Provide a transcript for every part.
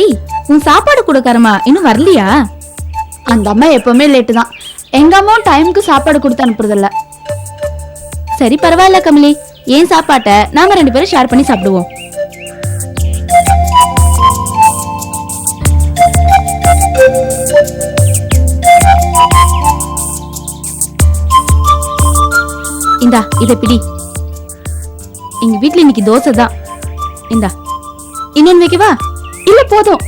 ஏய் உன் சாப்பாடு கொடுக்கறமா இன்னும் வரலையா? அந்த அம்மா எப்பவுமே லேட்டு தான். எங்க அம்மாவும் டைமுக்கு சாப்பாடு கொடுத்து அனுப்புறதில்ல. சரி பரவாயில்ல கமலி. ஏன் சாப்பாட்டை நாம ரெண்டு பேரும் ஷேர் பண்ணி சாப்பிடுவோம். இந்தா இதை பிடி. எங்க வீட்ல இன்னைக்கு தோசை தான் இந்தா இன்னொன்னு வைக்கவா? இல்ல போதும்.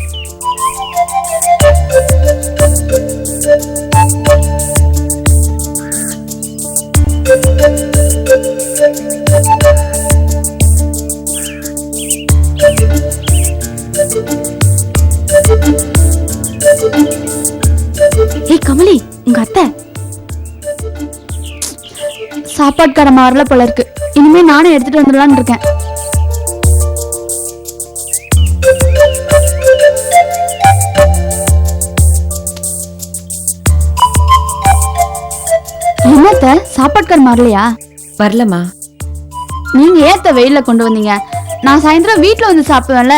சாப்பாடு கடை மாறல போல இருக்கு. இனிமே நானே எடுத்துட்டு வந்துடலாம்னு இருக்கேன். என்னத்த? சாப்பாடு கடை மாறலையா வரலம்மா. நீங்க ஏத்த வெயில்ல கொண்டு வந்தீங்க. நான் சாயந்தரம் வீட்ல வந்து சாப்பிடுவேன்ல.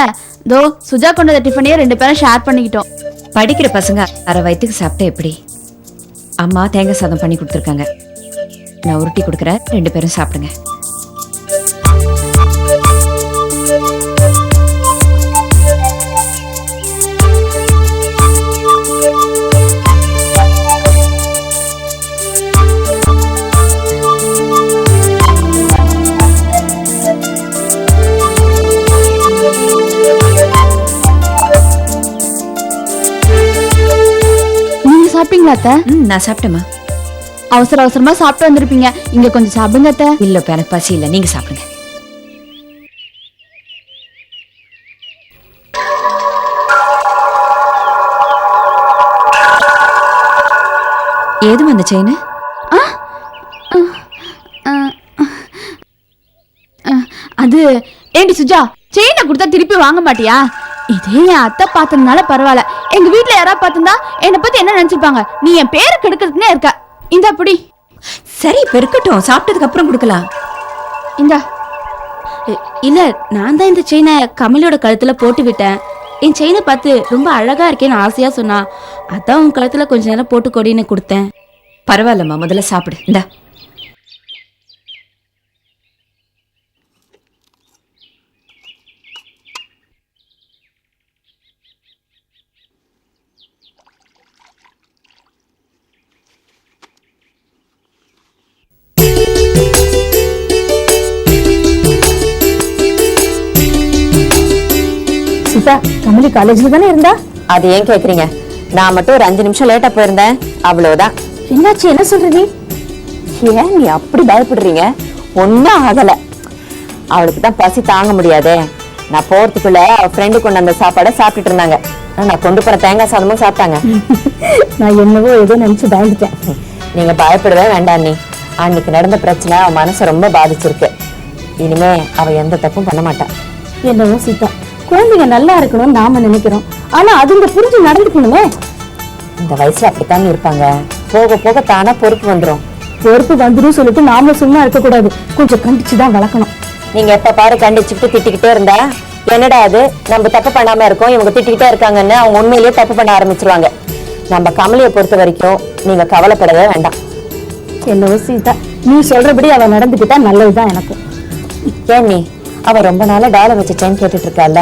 தோ சுஜா கொண்டு வந்த டிஃபனையே ரெண்டு பேரும் ஷேர் பண்ணிக்கிட்டோம். படிக்கிற பசங்க அரை வயிற்றுக்கு சாப்பிட்டா எப்படி? அம்மா தேங்காய் சாதம் பண்ணி கொடுத்துருக்காங்க. நான் உருட்டி கொடுக்குறேன் ரெண்டு பேரும் சாப்பிடுங்க. சாப்பிட்டீங்களா அத்தை? ம் நான் சாப்பிட்டேம்மா. அவசர அவசரமா சாப்பிட்டு வந்திருப்பீங்க. இங்க கொஞ்சம் சாப்பிடுங்க அத்தை. இல்லப்பா எனக்கு பசி இல்லை. நீங்க சாப்பிடுங்க. ஏது அந்த செயின்? அது ஏண்டி சுஜா செயினை கொடுத்தா திருப்பி வாங்க மாட்டியா? இதே என் அத்தை பார்த்ததுனால பரவாயில்ல. எங்க வீட்ல யாராவது பார்த்திருந்தா என்னை பத்தி என்ன நினைச்சிருப்பாங்க? நீ என் பேரை கெடுக்கிறதுக்குனே இருக்க. இந்த அப்படி சரி இப்ப இருக்கட்டும். சாப்பிட்டதுக்கு அப்புறம் கொடுக்கலாம். இந்த. இல்ல நான் தான் இந்த செயினை கமலியோட கழுத்துல போட்டு விட்டேன். என் செயினை பார்த்து ரொம்ப அழகா இருக்கேன்னு ஆசையா சொன்னா அதான் உன் கழுத்துல கொஞ்ச நேரம் போட்டு கொடின்னு கொடுத்தேன். பரவாயில்லம்மா முதல்ல சாப்பிடு. இந்தா. சீதா கமலி காலேஜ்ல தானே இருந்தா? அது ஏன் கேக்குறீங்க? நான் மட்டும் ஒரு அஞ்சு நிமிஷம் லேட்டா போயிருந்தேன். அவ்வளவுதான். என்னாச்சு? என்ன சொல்ற நீ ஏன் நீ அப்படி பயப்படுறீங்க? ஒன்னும் ஆகல. அவளுக்கு தான் பசி தாங்க முடியாதே. நான் போறதுக்குள்ள அவ ஃப்ரெண்டு கொண்டு அந்த சாப்பாடை சாப்பிட்டுட்டு இருந்தாங்க. நான் கொண்டு போன தேங்காய் சாதமும் சாப்பிட்டாங்க. நான் என்னவோ ஏதோ நினைச்சு பயந்துட்டேன். நீங்க பயப்படவே வேண்டாம் நீ. அன்னைக்கு நடந்த பிரச்சனை அவ மனசை ரொம்ப பாதிச்சிருக்கு. இனிமே அவ எந்த தப்பும் பண்ண மாட்டா. என்னவோ சீதா. குழந்தைங்க நல்லா இருக்கணும்னு நாம நினைக்கிறோம். ஆனா அதுங்க புரிஞ்சு நடந்துக்கணுமே? இந்த வயசுல அப்படித்தாங்க இருப்பாங்க? போக போக தானா பொறுப்பு வந்துரும். பொறுப்பு வந்துடும் சொல்லிட்டு நாம சும்மா இருக்க கூடாது கொஞ்சம் கண்டிச்சு தான் வளர்க்கணும். நீங்க எப்ப பாரு கண்டிச்சுக்கிட்டு திட்டிக்கிட்டே இருந்தா என்னடா அது? நம்ம தப்பு பண்ணாம இருக்கோம் இவங்க திட்டிக்கிட்டே இருக்காங்கன்னு அவங்க உண்மையிலேயே தப்பு பண்ண ஆரம்பிச்சிருவாங்க. நம்ம கமலியை பொறுத்த வரைக்கும் நீங்க கவலைப்படவே வேண்டாம். என்னவோ சீதா நீ சொல்றபடி அவ நடந்துக்கிட்டா நல்லதுதான் எனக்கு. ஏன் நீ? அவ ரொம்ப நாளா டாலர் வச்சு செயின் கேட்டுட்டு இருக்கால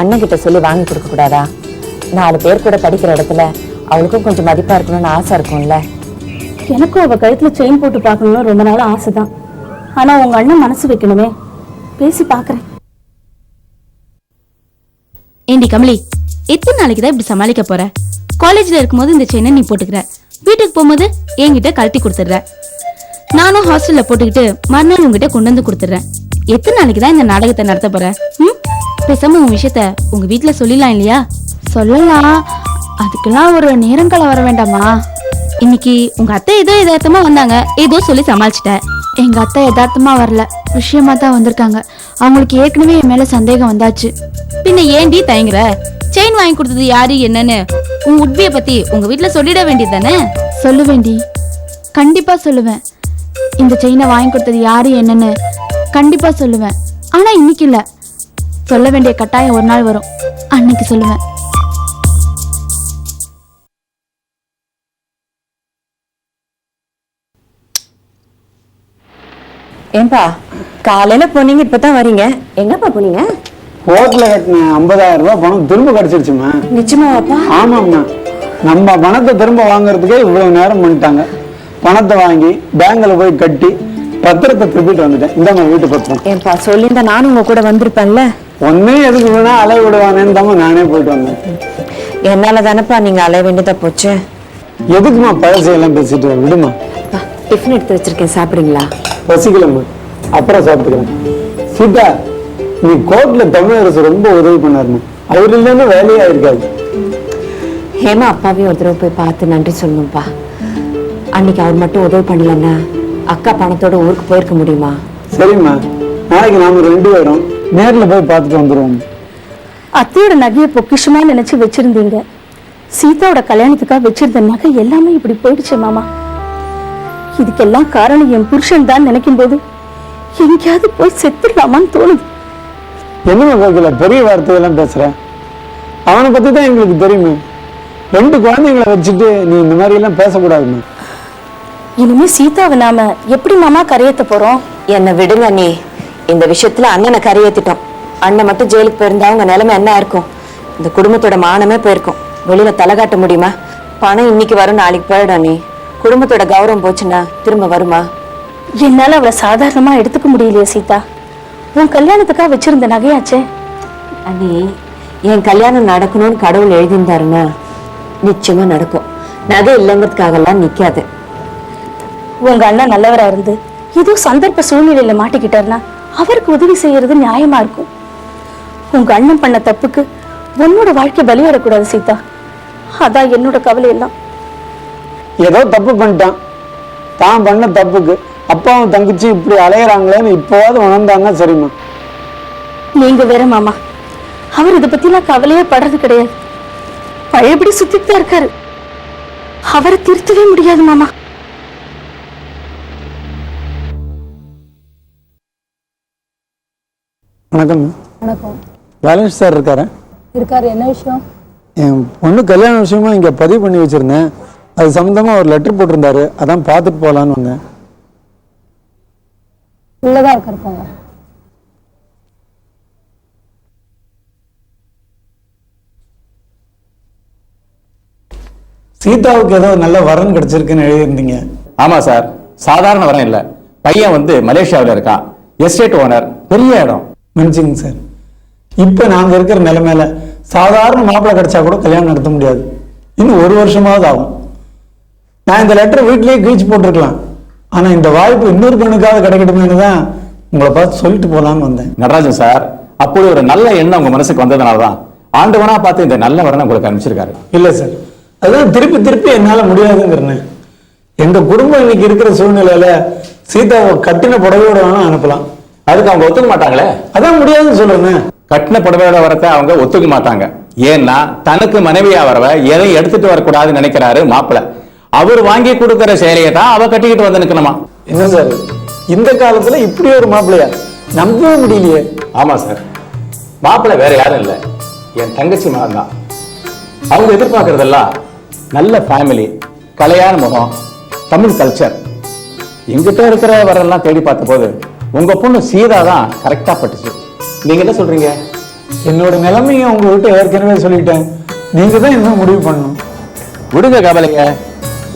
அண்ணன் கிட்ட சொல்லி வாங்கி கொடுக்க கூடாதா? நாலு பேர் கூட படிக்கிற இடத்துல அவளுக்கும் கொஞ்சம் மதிப்பா இருக்கணும்னு ஆசை இருக்கும்ல. எனக்கும் அவ கழுத்துல செயின் போட்டு பார்க்கணும்னு ரொம்ப நாள் ஆசைதான். ஆனா உங்க அண்ணன் மனசு வைக்கணுமே. பேசி பாக்குறேன் ஏண்டி கமலி எத்தனை நாளைக்கு தான் இப்படி சமாளிக்க போற? காலேஜ்ல இருக்கும்போது இந்த செயினை நீ போட்டுக்கிற. வீட்டுக்கு போகும்போது என்கிட்ட கழட்டி கொடுத்துடுற. நானும் ஹாஸ்டல்ல போட்டுக்கிட்டு மறுநாள் உங்ககிட்ட கொண்டு வந்து கொடுத்துடுறேன். எத்தனை நாளைக்கு தான் இந்த நாடகத்தை நடத்த போற? ம்? பேசாம உன் விஷயத்த உங்க வீட்டுல சொல்லிடலாம் இல்லையா? சொல்லலாம். அதுக்கெல்லாம் ஒரு நேரங்காலம் வர வேண்டாமா? இன்னைக்கு உங்க அத்தை ஏதோ எதார்த்தமா வந்தாங்க. ஏதோ சொல்லி சமாளிச்சிட்டேன். எங்க அத்தை எதார்த்தமா வரல. விஷயமா தான் வந்திருக்காங்க. அவங்களுக்கு ஏற்கனவே என் மேல சந்தேகம் வந்தாச்சு. பின்ன ஏண்டி தயங்குற? செயின் வாங்கி கொடுத்தது யாரு என்னன்னு? உன் உட்பிய பத்தி உங்க வீட்டுல சொல்லிட வேண்டியது தானே? சொல்லுவேண்டி கண்டிப்பா சொல்லுவேன். இந்த செயினை வாங்கி கொடுத்தது யாரு என்னன்னு கண்டிப்பா சொல்லுவேன். ஆனா இன்னைக்கு இல்லை. சொல்ல வேண்டிய கட்டாயம் ஒரு நாள் வரும். அன்னைக்கு சொல்லுவேன். ஏன்பா காலையில போனீங்க இப்பதான் வரீங்க. எங்கப்பா போனீங்க? ஹோட்டல கட்டின ஐம்பதாயிரம் ரூபாய் பணம் திரும்ப கிடைச்சிருச்சுமா நிச்சயமாவாப்பா ஆமாம்மா. நம்ம பணத்தை திரும்ப வாங்குறதுக்கே இவ்வளவு நேரம் பண்ணிட்டாங்க. பணத்தை வாங்கி பேங்க்ல போய் கட்டி பத்திரத்தை திருப்பிட்டு வந்துட்டேன். இந்தாம்மா வீட்டு பத்திரம் ஏன்பா சொல்லியிருந்தா நானும் உங்க கூட வந்திருப்பேன்ல. ஒன்னே எதுக்கு வேணா அலை விடுவானேன்னு தாம்மா நானே போயிட்டு வந்தேன். என்னால தானப்பா நீங்க அலைய வேண்டியதா போச்சு? எதுக்குமா பழசையெல்லாம் பேசிட்டு வர? விடுமா டிஃபன் எடுத்து வச்சிருக்கேன் சாப்பிடுங்களா? பசிக்கலம்மா. அப்புறம் சாப்பிட்டுக்கிறேன். சீதா நீ கோர்ட்ல தமிழரசு ரொம்ப உதவி பண்ணாருமா அவர் இல்லைன்னா வேலையா இருக்காது ஹேமா அப்பாவையும் ஒரு தடவை போய் பார்த்து நன்றி சொல்லணும்ப்பா. அன்னைக்கு அவர் மட்டும் உதவி பண்ணலன்னா அக்கா பணத்தோட ஊருக்கு போயிருக்க முடியுமா? சரிம்மா. நாளைக்கு நாம ரெண்டு பேரும் நேர்ல போய் பார்த்துட்டு வந்துருவோம். அத்தையோட நகையை பொக்கிஷமா நினைச்சு வச்சிருந்தீங்க. சீதாவோட கல்யாணத்துக்காக வச்சிருந்த நகை எல்லாமே இப்படி போயிடுச்சு மாமா. இதுக்கெல்லாம் காரணம் என் புருஷன் தான் நினைக்கும் போது எங்கேயாவது போய் செத்துடலாமான்னு தோணுது. என்னம்மா கோகில பெரிய வார்த்தையெல்லாம் பேசுற? அவனை பத்தி தான் எங்களுக்கு தெரியுமே. ரெண்டு குழந்தைங்களை வச்சுட்டு நீ இந்த மாதிரி எல்லாம் பேசக்கூடாதுமா. இனிமே சீதாவை நாம எப்படி மாமா கரையேத்த போறோம்? என்னை விடுங்க நீ இந்த விஷயத்துல அண்ணனை கரையேத்திட்டோம். அண்ணன் மட்டும் ஜெயிலுக்கு போயிருந்தா உங்க நிலைமை என்ன இருக்கும்? இந்த குடும்பத்தோட மானமே போயிருக்கும். வெளியில தலை காட்ட முடியுமா? பணம் இன்னைக்கு வரும் நாளைக்கு போயிடும் நீ குடும்பத்தோட கௌரவம் போச்சுன்னா திரும்ப வருமா? என்னால அவளை சாதாரணமா எடுத்துக்க முடியலையே சீதா. உன் கல்யாணத்துக்காக வச்சிருந்த நகையாச்சே? அண்ணி என் கல்யாணம் நடக்கணும்னு கடவுள் எழுதியிருந்தாருன்னா நிச்சயமா நடக்கும். நகை இல்லைங்கிறதுக்காகலாம் நிக்காது. உங்க அண்ணன் நல்லவரா இருந்து ஏதோ சந்தர்ப்ப சூழ்நிலையில மாட்டிக்கிட்டாருன்னா அவருக்கு உதவி செய்யறது நியாயமா இருக்கும். உங்க அண்ணன் பண்ண தப்புக்கு உன்னோட வாழ்க்கை பலியிடக்கூடாது சீதா. அதான் என்னோட கவலை எல்லாம் ஏதோ தப்பு பண்ணிட்டான். தான் பண்ண தப்புக்கு அப்பாவும் தங்கச்சி இப்படி அலையறாங்களேன்னு இப்போவாது உணர்ந்தாங்கன்னா சரிம்மா. நீங்க வேற மாமா. அவர் இதை பத்திலாம் கவலையே படுறது கிடையாது. பழையபடி சுத்திட்டு தான் இருக்காரு? அவரை திருத்தவே முடியாது மாமா. வணக்கம். வணக்கம். பேலன்ஸ் சார் இருக்காரா? இருக்காரு. என்ன விஷயம்? என் பொண்ணு கல்யாண விஷயமா இங்க பதிவு பண்ணி வச்சிருந்தேன். அது சம்பந்தமா ஒரு லெட்டர் போட்டிருந்தாரு. அதான் பார்த்துட்டு போலான்னு வந்தேன். உள்ளதான் இருக்காரு போங்க சீதாவுக்கு ஏதோ நல்ல வரன் கிடைச்சிருக்குன்னு எழுதியிருந்தீங்க. ஆமா சார். சாதாரண வரம் இல்ல. பையன் வந்து மலேசியாவுல இருக்கான். எஸ்டேட் ஓனர் பெரிய இடம். மன்னிச்சுங்க சார். இப்போ நாங்க இருக்கிற நிலைமையில சாதாரண மாப்பிள்ளை கிடைச்சா கூட கல்யாணம் நடத்த முடியாது. இன்னும் ஒரு வருஷமாவது ஆகும். நான் இந்த லெட்டர் வீட்லயே கிழிச்சு போட்டிருக்கலாம். ஆனா இந்த வாய்ப்பு இன்னொரு பெண்ணுக்காவது கிடைக்கட்டுமேனு தான் உங்களை பார்த்து சொல்லிட்டு போலான்னு வந்தேன். நடராஜன் சார் அப்படி ஒரு நல்ல எண்ணம் உங்க மனசுக்கு வந்ததுனாலதான் ஆண்டவனா பார்த்து இந்த நல்ல வரனை உங்களுக்கு அனுப்பிச்சிருக்காரு. இல்ல சார். அதான் திருப்பி திருப்பி என்னால முடியாதுங்கிறேன். எங்க குடும்பம் இன்னைக்கு இருக்கிற சூழ்நிலையில சீதாவை கட்டின புடவையோட வேணா அனுப்பலாம். அதுக்கு அவங்க ஒத்துக்க மாட்டாங்களே? அதான் முடியாதுன்னு சொல்லுங்க. கட்டின புடவையோட வரத்தை அவங்க ஒத்துக்க மாட்டாங்க. ஏன்னா தனக்கு மனைவியா வரவ எதையும் எடுத்துட்டு வரக்கூடாதுன்னு நினைக்கிறாரு மாப்பிள்ளை அவர் வாங்கி கொடுக்கிற சேலையை தான் அவ கட்டிக்கிட்டு வந்து நிக்கணுமா? என்ன சார்? இந்த காலத்துல இப்படி ஒரு மாப்பிள்ளையா? நம்பவே முடியலையே. ஆமா சார். மாப்பிள்ளை வேற யாரும் இல்ல. என் தங்கச்சி மகன் தான். அவங்க எதிர்பார்க்கறதெல்லாம் நல்ல ஃபேமிலி கலையான முகம் தமிழ் கல்ச்சர் எங்கிட்ட இருக்கிற வரெல்லாம் தேடி பார்த்த போது உங்க பொண்ணு சீதா தான் கரெக்டா பட்டுச்சு. நீங்க என்ன சொல்றீங்க? என்னோட நிலைமையை உங்ககிட்ட ஏற்கனவே சொல்லிட்டேன். நீங்க தான் என்ன முடிவு பண்ணணும்? விடுங்க கவலைங்க.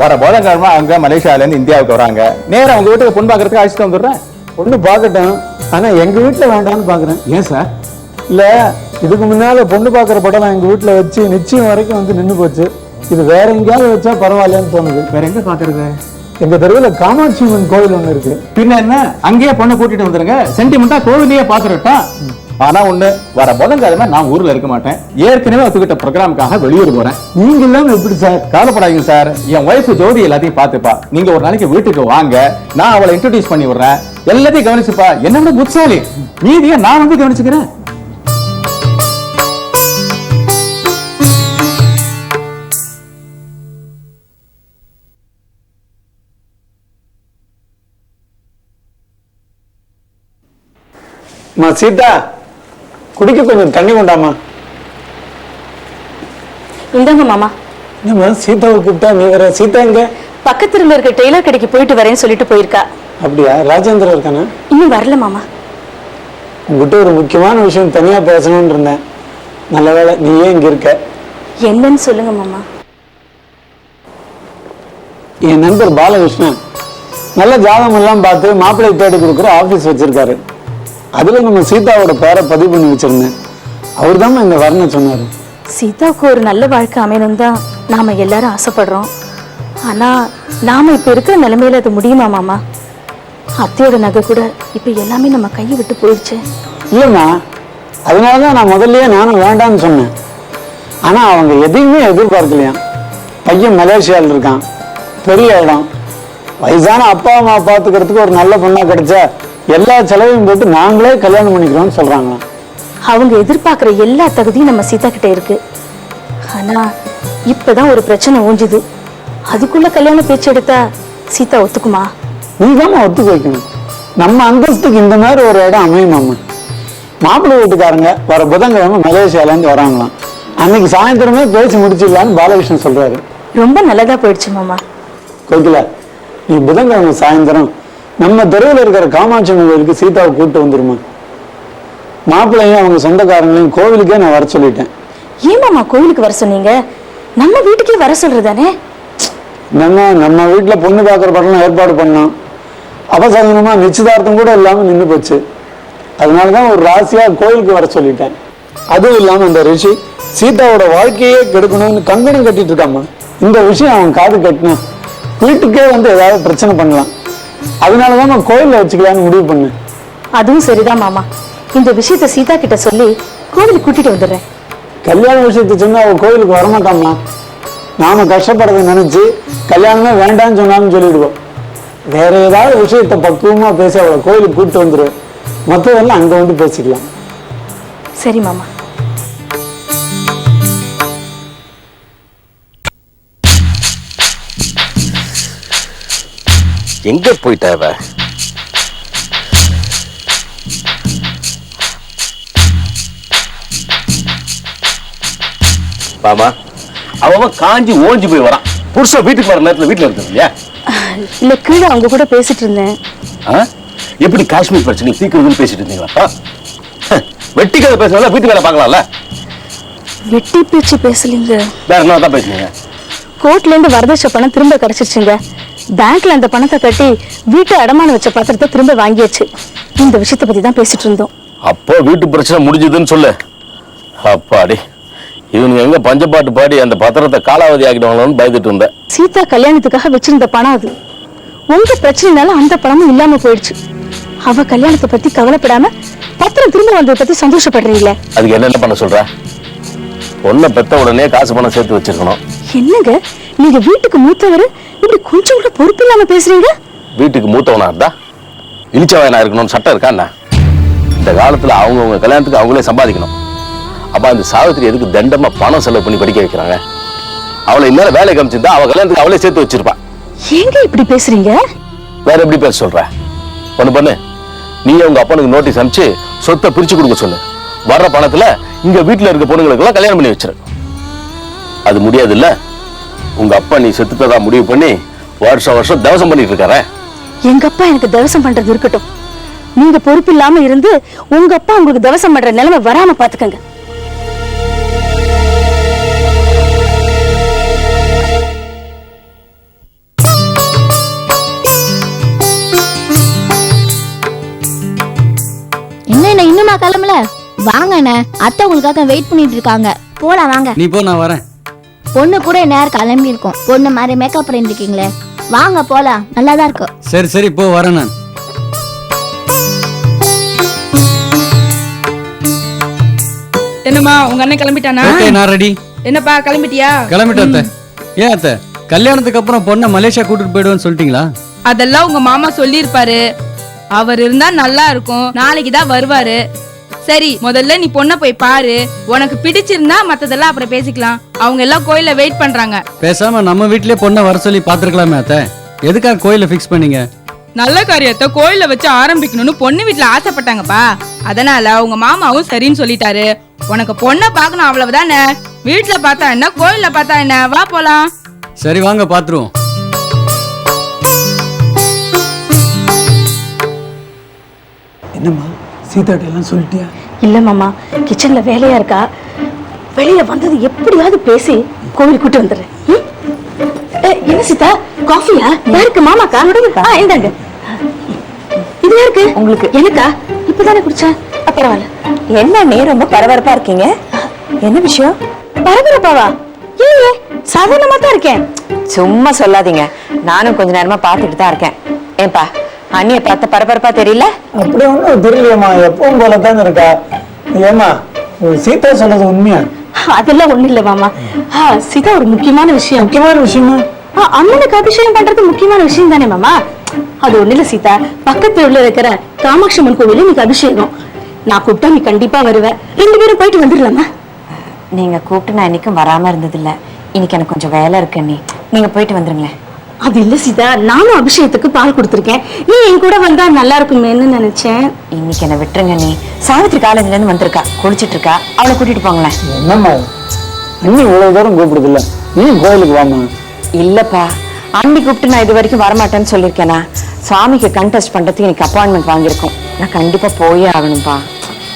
வர புதன்கிழமை அவங்க மலேசியால இருந்து இந்தியாவுக்கு வராங்க. நேரா உங்க வீட்டுக்கு பொண்ணு பார்க்கறதுக்கு அழைச்சிட்டு வந்துடுறேன். பொண்ணு பார்க்கட்டும். ஆனா எங்க வீட்டுல வேண்டாம்னு பாக்குறேன் ஏன் சார்? இல்ல இதுக்கு முன்னால பொண்ணு பார்க்குற படம் எங்க வீட்டுல வச்சு நிச்சயம் வரைக்கும் வந்து நின்னு போச்சு. இது வேற எங்கேயாவது வச்சா பரவாயில்லன்னு தோணுது. வேற எங்க பாக்குறது எங்க தெருவுல காமாட்சி அம்மன் கோவில் ஒண்ணு இருக்கு. பின்ன என்ன? அங்கேயே பொண்ணை கூட்டிட்டு வந்துருங்க. சென்டிமெண்டா கோவிலையே பாத்துருட்டா ஆனா ஒண்ணு வர புதன்கிழமை நான் ஊர்ல இருக்க மாட்டேன். ஏற்கனவே ஒத்துக்கிட்ட ப்ரோக்ராமுக்காக வெளியூர் போறேன். நீங்க இல்லாம எப்படி சார்? கவலைப்படாதீங்க சார். என் ஒய்ஃப் ஜோதி எல்லாத்தையும் பார்த்துப்பா. நீங்க ஒரு நாளைக்கு வீட்டுக்கு வாங்க. நான் அவளை இன்ட்ரடியூஸ் பண்ணி விடுறேன். எல்லாத்தையும் கவனிச்சுப்பா. என்ன விட புத்தாலி மீதியை நான் வந்து கவனிச்சுக்கிறேன். அம்மா சீதா குடிக்க கொஞ்சம் தண்ணி கொண்டாமா இந்தாங்க மாமா. என்னம்மா சீதாவை கூப்பிட்டா நீ வேற சீதா எங்க? பக்கத்துல இருக்க டெய்லர் கடைக்கு போயிட்டு வரேன்னு சொல்லிட்டு போயிருக்கா. அப்படியா? ராஜேந்திரன் இருக்கானா? இன்னும் வரல மாமா. உங்ககிட்ட ஒரு முக்கியமான விஷயம் தனியா பேசணும்னு இருந்தேன். நல்ல வேளை நீயே இங்க இருக்க. என்னன்னு சொல்லுங்க மாமா. என் நண்பர் பாலகிருஷ்ணன் நல்ல ஜாதகம் எல்லாம் பார்த்து மாப்பிள்ளை தேடி கொடுக்குற ஆபீஸ் வச்சிருக்காரு. அதுல நம்ம சீதாவோட பேரை பதிவு பண்ணி வச்சிருந்தேன். அவர் தான் இந்த வர்ண சொன்னாரு. சீதாவுக்கு ஒரு நல்ல வாழ்க்கை அமையணும் தான் நாம எல்லாரும் ஆசைப்படுறோம். ஆனா நாம இப்ப இருக்கிற நிலைமையில அது முடியுமா மாமா? அத்தையோட நகை கூட இப்ப எல்லாமே நம்ம கையை விட்டு போயிடுச்சு. இல்லைம்மா அதனால தான் நான் முதல்லயே நானும் வேண்டாம்னு சொன்னேன். ஆனா அவங்க எதையுமே எதிர்பார்க்கலையாம் பையன் மலேசியாவில் இருக்கான் பெரிய இடம். வயசான அப்பா அம்மா பார்த்துக்கிறதுக்கு ஒரு நல்ல பொண்ணா கிடைச்சா எல்லா செலவையும் போட்டு நாங்களே கல்யாணம் பண்ணிக்கிறோம்னு சொல்றாங்களாம் அவங்க எதிர்பார்க்கிற எல்லா தகுதியும் நம்ம சீதா கிட்ட இருக்கு. ஆனா இப்பதான் ஒரு பிரச்சனை ஊஞ்சுது. அதுக்குள்ள கல்யாண பேச்சு எடுத்தா சீதா ஒத்துக்குமா? நீ ஒத்துக்க வைக்கணும். நம்ம அந்தஸ்துக்கு இந்த மாதிரி ஒரு இடம் அமையுமாம்மா மாப்பிள்ளை வீட்டுக்காரங்க வர புதன்கிழமை மலேசியால இருந்து வராங்களாம். அன்னைக்கு சாயந்தரமே பேசி முடிச்சிடலான்னு பாலகிருஷ்ணன் சொல்றாரு. ரொம்ப நல்லதா போயிடுச்சு மாமா. கோகிலா நீ புதன்கிழமை சாயந்தரம் நம்ம தெருவில் இருக்கிற காமாட்சி கோயிலுக்கு சீதாவை கூப்பிட்டு வந்துருமா? மாப்பிள்ளையும் அவங்க சொந்தக்காரங்களையும் கோவிலுக்கே நான் வர சொல்லிட்டேன். ஏன் மாமா கோயிலுக்கு வர சொன்னீங்க? நம்ம வீட்டுக்கே வர சொல்றதானே? நம்ம நம்ம வீட்டில் பொண்ணு பார்க்குற படம் ஏற்பாடு பண்ணோம். அவசரமா நிச்சயதார்த்தம் கூட இல்லாமல் நின்று போச்சு. அதனால தான் ஒரு ராசியாக கோயிலுக்கு வர சொல்லிட்டேன். அதுவும் இல்லாமல் இந்த ரிஷி சீதாவோட வாழ்க்கையே கெடுக்கணும்னு கங்கணம் கட்டிட்டு இருக்காம்மா. இந்த விஷயம் அவன் காது கட்டினா வீட்டுக்கே வந்து ஏதாவது பிரச்சனை பண்ணலாம். அதனால தான் நான் கோயிலில் வச்சுக்கலான்னு முடிவு பண்ணேன். அதுவும் சரிதான் மாமா. இந்த விஷயத்த சீதா கிட்ட சொல்லி கோவிலுக்கு கூட்டிட்டு வந்துடுறேன். கல்யாண விஷயத்தை சொன்னா அவ கோயிலுக்கு வரமாட்டாம்மா. நாம கஷ்டப்படுறத நினைச்சு கல்யாணமே வேண்டாம்னு சொன்னாலும் சொல்லிடுவோம். வேற ஏதாவது விஷயத்தை பக்குவமா பேசி அவளை கோயிலுக்கு கூப்பிட்டு வந்துரு. மற்றதெல்லாம் அங்க வந்து பேசிக்கலாம். சரி மாமா. எங்க போயிட்டா இவ மாமா அவன் காஞ்சி ஓஞ்சி போய் வரான். புருஷன் வீட்டுக்கு வர நேரத்துல வீட்டுல இருக்குது இல்லையா? இல்ல கீழே அவங்க கூட பேசிட்டு இருந்தேன்? எப்படி காஷ்மீர் பிரச்சனை தீர்க்கிறதுன்னு பேசிட்டு இருந்தீங்களா? ஹ, வெட்டி கதை பேசுறதுல வீட்டு வேலை பார்க்கலாம்ல? வெட்டி பேச்சு பேசலீங்க. வேற என்ன தான் பேசுனீங்க? கோர்ட்ல இருந்து வரதட்ச பணம் திரும்ப கிடைச்சிருச்சுங்க. பேங்க்ல அந்த பணத்தை கட்டி வீட்டை அடமான வச்ச பத்திரத்தை திரும்ப வாங்கியாச்சு. இந்த விஷயத்தை பத்தி தான் பேசிட்டு இருந்தோம். அப்போ வீட்டு பிரச்சனை முடிஞ்சதுன்னு சொல்லு. அப்பாடி இவனுங்க எங்க பஞ்சப்பாட்டு பாடி அந்த பத்திரத்தை காலாவதி ஆக்கிடுவாங்களோன்னு பயந்துட்டு இருந்தேன். சீதா கல்யாணத்துக்காக வச்சிருந்த பணம் அது. உங்க பிரச்சனைனால அந்த பணமும் இல்லாம போயிடுச்சு. அவ கல்யாணத்தை பத்தி கவலைப்படாம பத்திரம் திரும்ப வந்ததை பத்தி சந்தோஷப்படுறீங்களே? அதுக்கு என்னென்ன பண்ண சொல்ற? பொண்ணை பெத்த உடனே காசு பணம் சேர்த்து வச்சிருக்கணும். என்னங்க நீங்க வீட்டுக்கு மூத்தவர் இப்படி கொஞ்சம் கூட பொறுப்பு இல்லாம பேசுறீங்க? வீட்டுக்கு மூத்தவனா இருந்தா? இழிச்சவனா இருக்கணும்னு சட்டம் இருக்கா என்ன? இந்த காலத்துல அவங்கவுங்க கல்யாணத்துக்கு அவங்களே சம்பாதிக்கணும். அப்ப அந்த சாவித்திரி எதுக்கு தண்டமா பணம் செலவு பண்ணி படிக்க வைக்கிறாங்க? அவளை இந்நேரம் வேலை காமிச்சிருந்தா அவ கல்யாணத்துக்கு அவளே சேர்த்து வச்சிருப்பா. ஏங்க இப்படி பேசுறீங்க? வேற எப்படி பேச சொல்ற? ஒண்ணு பண்ணு. நீ உங்க அப்பனுக்கு நோட்டீஸ் அனுப்பிச்சு சொத்தை பிரிச்சு கொடுக்க சொல்லு. வர்ற பணத்துல இங்க வீட்டுல இருக்க பொண்ணுங்களுக்கு எல்லாம் கல்யாணம் பண்ணி வச்சிரு. அது முடியாது இல்ல உங்க அப்பா நீ செத்துட்டதா முடிவு பண்ணி வருஷம் வருஷம் தவசம் பண்ணிட்டு இருக்காரே எங்க அப்பா எனக்கு தவசம் பண்றது இருக்கட்டும். நீங்க பொறுப்பு இல்லாம இருந்து உங்க அப்பா உங்களுக்கு தவசம் பண்ற நிலைமை வராம பாத்துக்கங்க. என்ன என்ன இன்னுமா கிளம்பல? வாங்க அண்ணே அத்தை உங்களுக்காக வெயிட் பண்ணிட்டு இருக்காங்க. போலாம் வாங்க. நீ போ நான் வரேன். பொண்ணு கூட நேரம் கிளம்பி இருக்கும். பொண்ணு மாதிரி மேக்கப் பண்ணிருக்கீங்களே வாங்க போலாம். நல்லா தான் இருக்கும் சரி சரி போ வரேன் நான். என்னம்மா உங்க அண்ணன் கிளம்பிட்டானா? ஓகே நான் ரெடி என்னப்பா கிளம்பிட்டியா? கிளம்பிட்டேன் அத்தை. ஏன் அத்தை? கல்யாணத்துக்கு அப்புறம் பொண்ணை மலேசியா கூட்டிட்டு போயிடுவேன்னு சொல்லிட்டீங்களா? அதெல்லாம் உங்க மாமா சொல்லியிருப்பாரு. அவர் இருந்தா நல்லா இருக்கும். நாளைக்கு தான் வருவாரு. சரி முதல்ல நீ பொண்ணை போய் பாரு. உனக்கு பிடிச்சிருந்தா மத்ததெல்லாம் அப்புறம் பேசிக்கலாம். அவங்க எல்லாம் கோயில்ல வெயிட் பண்றாங்க. பேசாம நம்ம வீட்லயே பொண்ணை வர சொல்லி பாத்துருக்கலாமே அத்தை. எதுக்காக கோயில ஃபிக்ஸ் பண்ணீங்க? நல்ல காரியத்தை கோயில்ல வச்சு ஆரம்பிக்கணும்னு பொண்ணு வீட்டுல ஆசைப்பட்டாங்கப்பா. அதனால உங்க மாமாவும் சரின்னு சொல்லிட்டாரு. உனக்கு பொண்ணை பார்க்கணும் அவ்வளவுதானே? வீட்டுல பார்த்தா என்ன கோயில்ல பார்த்தா என்ன? வா போலாம். சரி வாங்க பாத்துருவோம். என்னம்மா? சீதாட்ட எல்லாம் சொல்லிட்டியா? இல்ல மாமா கிச்சன்ல வேலையா இருக்கா? வெளியில வந்தது எப்படியாவது பேசி கோவில் கூட்டி வந்துடுறேன். என்ன சீதா? காஃபியா? யாருக்கு மாமாக்கா. ஆ, இந்தாங்க. இது யாருக்கு? உங்களுக்கு. எனக்கா? இப்பதானே குடிச்சேன். பரவாயில்ல. என்ன நீ ரொம்ப பரபரப்பா இருக்கீங்க? என்ன விஷயம்? பரபரப்பாவா? இல்லையே சாதாரணமா தான் இருக்கேன். சும்மா சொல்லாதீங்க. நானும் கொஞ்ச நேரமா பார்த்துட்டு தான் இருக்கேன். ஏன்பா அண்ணிய பார்த்த பரபரப்பா தெரியல? அப்படி ஒன்றும் தெரியலையம்மா. எப்பவும் போல தான் இருக்கா ஏமா சீதா சொன்னது உண்மையா? அதெல்லாம் ஒண்ணு இல்ல மாமா. சீதா ஒரு முக்கியமான விஷயம். முக்கியமான விஷயமா? ஆ, அம்மனுக்கு அபிஷேகம் பண்றது முக்கியமான விஷயம் தானே மாமா? அது ஒண்ணு இல்ல சீதா. பக்கத்து உள்ள இருக்கிற காமாட்சி அம்மன் கோவில இன்னைக்கு அபிஷேகம். நான் கூப்பிட்டா நீ கண்டிப்பா வருவ. ரெண்டு பேரும் போயிட்டு வந்துடலாமா? நீங்க கூப்பிட்டு நான் இன்னைக்கும் வராம இருந்ததில்ல. இன்னைக்கு எனக்கு கொஞ்சம் வேலை இருக்கு அண்ணி. நீங்க போயிட்டு வந்துருங்களேன். அது இல்ல சீதா. நானும் அபிஷேகத்துக்கு பால் கொடுத்துருக்கேன். நீ என் கூட வந்தா நல்லா இருக்குமேன்னு நினைச்சேன். இன்னைக்கு என்ன விட்டுருங்க நீ. சாவித்திரி காலேஜ்ல இருந்து வந்திருக்கா. குளிச்சிட்டு இருக்கா அவளை கூட்டிட்டு போங்களேன். என்னம்மா? அண்ணி இவ்வளவு தூரம் கூப்பிடுதில்ல நீ கோயிலுக்கு வாமா இல்லப்பா. அண்ணி கூப்பிட்டு நான் இது வரைக்கும் வரமாட்டேன்னு சொல்லியிருக்கேனா. சுவாமிக்கு கண்டெஸ்ட் பண்றதுக்கு எனக்கு அப்பாயின்மெண்ட் வாங்கியிருக்கோம். நான் கண்டிப்பா போயே ஆகணும்ப்பா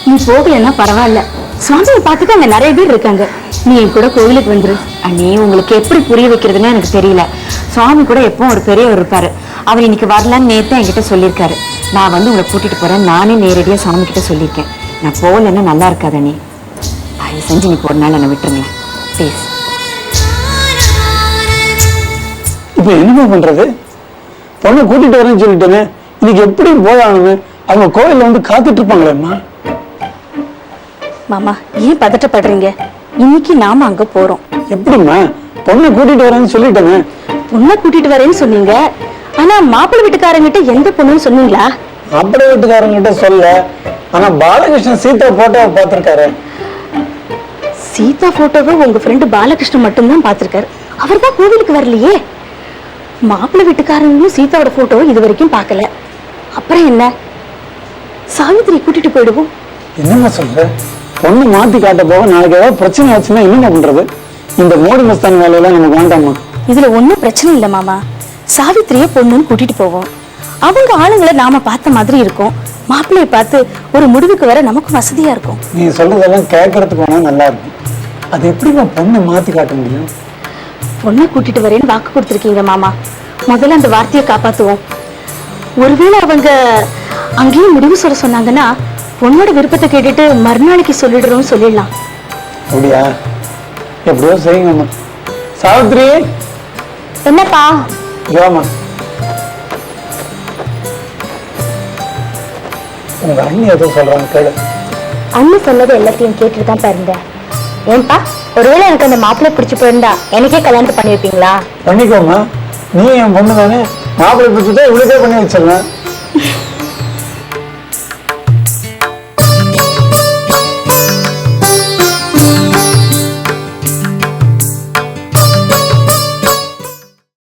நீ போகலைன்னா பரவாயில்ல. சுவாமியை பார்த்துக்க அங்க நிறைய பேர் இருக்காங்க. நீ என் கூட கோவிலுக்கு வந்துரு. அண்ணி உங்களுக்கு எப்படி புரிய வைக்கிறதுன்னு எனக்கு தெரியல. சுவாமி கூட எப்பவும் ஒரு பெரியவர் இருப்பாரு. அவர் இன்னைக்கு வரலன்னு நேத்து என்கிட்ட சொல்லியிருக்காரு. நான் வந்து உங்களை கூட்டிட்டு போறேன் நானே நேரடியா சாமி கிட்ட சொல்லியிருக்கேன். நான் போகலன்னா நல்லா இருக்காது அண்ணி. தயவு செஞ்சு இன்னைக்கு ஒரு நாள் என்னை விட்டுருங்களேன் ப்ளீஸ் இப்போ என்னம்மா பண்றது? பொண்ணை கூட்டிட்டு வரேன்னு சொல்லிட்டேனே இன்னைக்கு எப்படி போயாகணுமே அவங்க கோயில்ல வந்து காத்துட்டு இருப்பாங்களேம்மா? மாமா ஏன் பதட்டப்படுறீங்க? இன்னைக்கு நாம அங்க போறோம். எப்படிம்மா? பொண்ணை கூட்டிட்டு வரேன்னு சொல்லிட்டேனே. பொண்ணை கூட்டிட்டு வரேன்னு சொன்னீங்க. ஆனா மாப்பிள்ளை வீட்டுக்காரங்கிட்ட எந்த பொண்ணுன்னு சொன்னீங்களா? அப்படி வீட்டுக்காரங்கிட்ட சொல்ல. ஆனா பாலகிருஷ்ணன் சீதா போட்டோவை பார்த்திருக்காரு. சீதா போட்டோவை உங்க ஃப்ரெண்டு பாலகிருஷ்ணன் மட்டும்தான் பார்த்திருக்காரு. அவர் தான் கோவிலுக்கு வரலையே. மாப்பிள்ளை வீட்டுக்காரங்களும் சீதாவோட போட்டோவை இது வரைக்கும் பார்க்கல. அப்புறம் என்ன? சாவித்திரி கூட்டிட்டு போயிடுவோம். என்னம்மா சொல்ற? பொண்ணு மாத்தி காட்ட போக நாளைக்கு ஏதாவது பிரச்சனை ஆச்சுன்னா என்னம்மா பண்றது? இந்த மோடி மஸ்தான் வேலையெல்லாம் நமக்கு வேண்டாமா இதுல ஒண்ணும் பிரச்சனை இல்ல மாமா. சாவித்திரியே பொண்ணுன்னு கூட்டிட்டு போவோம். அவங்க ஆளுங்களை நாம பார்த்த மாதிரி இருக்கும். மாப்பிள்ளைய பார்த்து ஒரு முடிவுக்கு வர நமக்கு வசதியா இருக்கும். நீ சொல்றதெல்லாம் கேட்கறதுக்கு வேணா நல்லா இருக்கும். அது எப்படிம்மா பொண்ணை மாத்தி காட்ட முடியும்? பொண்ணை கூட்டிட்டு வரேன்னு வாக்கு கொடுத்துருக்கீங்க மாமா. முதல்ல அந்த வார்த்தையை காப்பாத்துவோம். ஒருவேளை அவங்க அங்கேயும் முடிவு சொல்ல சொன்னாங்கன்னா பொண்ணோட விருப்பத்தை கேட்டுட்டு மறுநாளைக்கு சொல்லிடுறோம்னு சொல்லிடலாம். அப்படியா? எப்படியோ செய்யுங்கம்மா சாவித்ரி என்னப்பா? இவாமா உங்க அண்ணி ஏதோ சொல்றாங்க கேளு. அண்ணன் சொன்னது எல்லாத்தையும் கேட்டுட்டு தான் பாருந்தேன் ஏன்பா ஒருவேளை எனக்கு அந்த மாப்பிள்ளை பிடிச்சு போயிருந்தா எனக்கே கல்யாணத்தை பண்ணி வைப்பீங்களா பண்ணிக்கோமா நீ என் பொண்ணு தானே மாப்பிள்ளை பிடிச்சிட்டா இவளுக்கே பண்ணி வச்சிடலாம்.